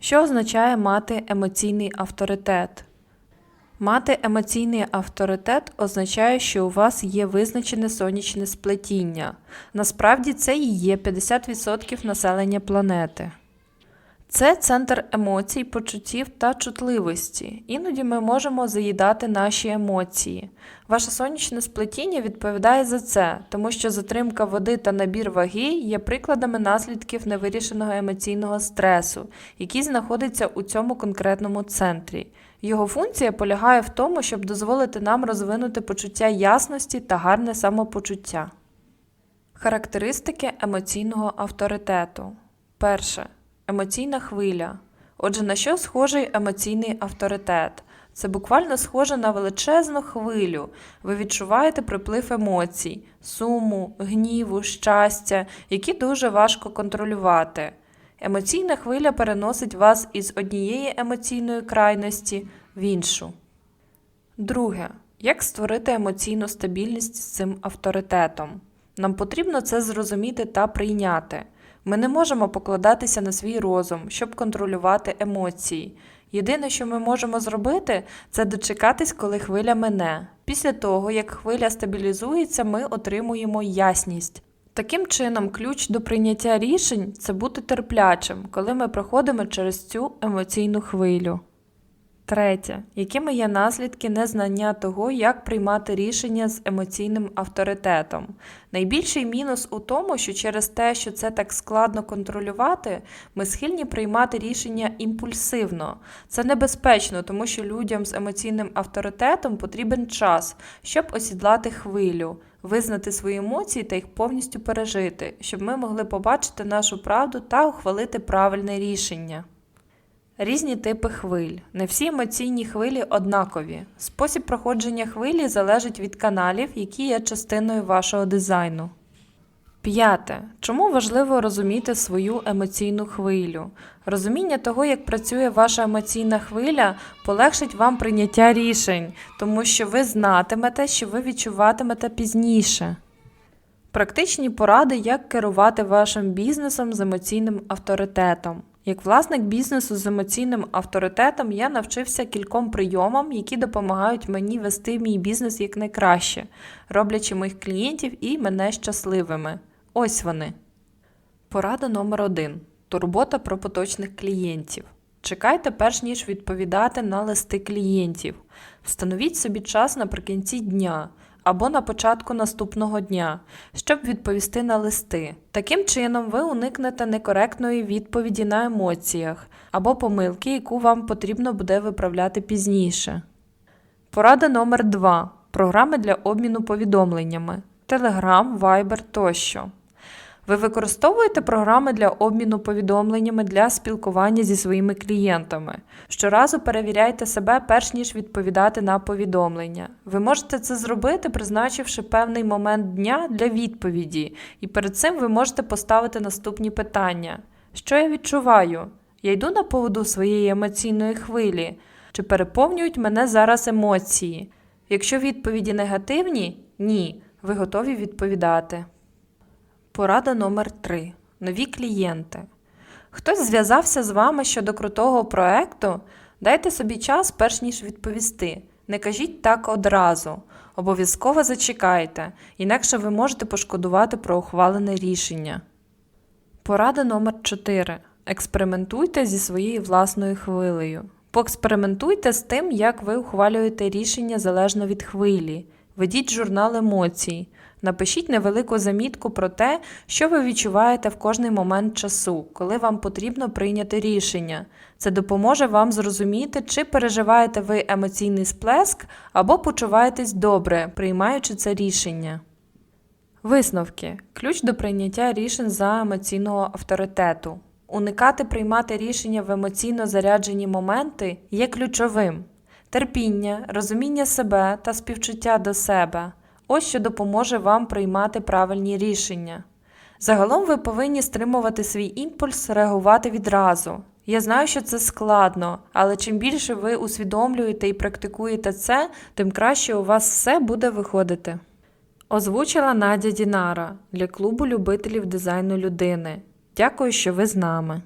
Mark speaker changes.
Speaker 1: Що означає мати емоційний авторитет? Мати емоційний авторитет означає, що у вас є визначене сонячне сплетіння. Насправді це і є 50% населення планети. Це центр емоцій, почуттів та чутливості. Іноді ми можемо заїдати наші емоції. Ваше сонячне сплетіння відповідає за це, тому що затримка води та набір ваги є прикладами наслідків невирішеного емоційного стресу, який знаходиться у цьому конкретному центрі. Його функція полягає в тому, щоб дозволити нам розвинути почуття ясності та гарне самопочуття. Характеристики емоційного авторитету. Перше. Емоційна хвиля. Отже, на що схожий емоційний авторитет? Це буквально схоже на величезну хвилю. Ви відчуваєте приплив емоцій, суму, гніву, щастя, які дуже важко контролювати. Емоційна хвиля переносить вас із однієї емоційної крайності в іншу. Друге. Як створити емоційну стабільність з цим авторитетом? Нам потрібно це зрозуміти та прийняти. Ми не можемо покладатися на свій розум, щоб контролювати емоції. Єдине, що ми можемо зробити, це дочекатись, коли хвиля мине. Після того, як хвиля стабілізується, ми отримуємо ясність. Таким чином, ключ до прийняття рішень це бути терплячим, коли ми проходимо через цю емоційну хвилю. Третє. Якими є наслідки незнання того, як приймати рішення з емоційним авторитетом? Найбільший мінус у тому, що через те, що це так складно контролювати, ми схильні приймати рішення імпульсивно. Це небезпечно, тому що людям з емоційним авторитетом потрібен час, щоб осідлати хвилю, визнати свої емоції та їх повністю пережити, щоб ми могли побачити нашу правду та ухвалити правильне рішення. Різні типи хвиль. Не всі емоційні хвилі однакові. Спосіб проходження хвилі залежить від каналів, які є частиною вашого дизайну. П'яте. Чому важливо розуміти свою емоційну хвилю? Розуміння того, як працює ваша емоційна хвиля, полегшить вам прийняття рішень, тому що ви знатимете, що ви відчуватимете пізніше. Практичні поради, як керувати вашим бізнесом з емоційним авторитетом. Як власник бізнесу з емоційним авторитетом я навчився кільком прийомам, які допомагають мені вести мій бізнес якнайкраще, роблячи моїх клієнтів і мене щасливими. Ось вони. Порада номер 1 Турбота про поточних клієнтів. Чекайте, перш ніж відповідати на листи клієнтів. Встановіть собі час наприкінці дня або на початку наступного дня, щоб відповісти на листи. Таким чином, ви уникнете некоректної відповіді на емоціях або помилки, яку вам потрібно буде виправляти пізніше. Порада номер 2 Програми для обміну повідомленнями Telegram, Viber тощо. Ви використовуєте програми для обміну повідомленнями для спілкування зі своїми клієнтами. Щоразу перевіряйте себе, перш ніж відповідати на повідомлення. Ви можете це зробити, призначивши певний момент дня для відповіді, і перед цим ви можете поставити наступні питання: що я відчуваю? Я йду на поводу своєї емоційної хвилі, чи переповнюють мене зараз емоції? Якщо відповіді негативні, ні, ви готові відповідати. Порада номер 3 Нові клієнти. Хтось зв'язався з вами щодо крутого проекту? Дайте собі час, перш ніж відповісти. Не кажіть так одразу. Обов'язково зачекайте, інакше ви можете пошкодувати про ухвалене рішення. Порада номер 4 Експериментуйте зі своєю власною хвилею. Поекспериментуйте з тим, як ви ухвалюєте рішення залежно від хвилі. Ведіть журнал емоцій. Напишіть невелику замітку про те, що ви відчуваєте в кожний момент часу, коли вам потрібно прийняти рішення. Це допоможе вам зрозуміти, чи переживаєте ви емоційний сплеск або почуваєтесь добре, приймаючи це рішення. Висновки ключ до прийняття рішень за емоційного авторитету. Уникати приймати рішення в емоційно заряджені моменти є ключовим. Терпіння, розуміння себе та співчуття до себе ось що допоможе вам приймати правильні рішення. Загалом ви повинні стримувати свій імпульс, реагувати відразу. Я знаю, що це складно, але чим більше ви усвідомлюєте і практикуєте це, тим краще у вас все буде виходити. Озвучила Надя Дінара для клубу любителів дизайну людини. Дякую, що ви з нами.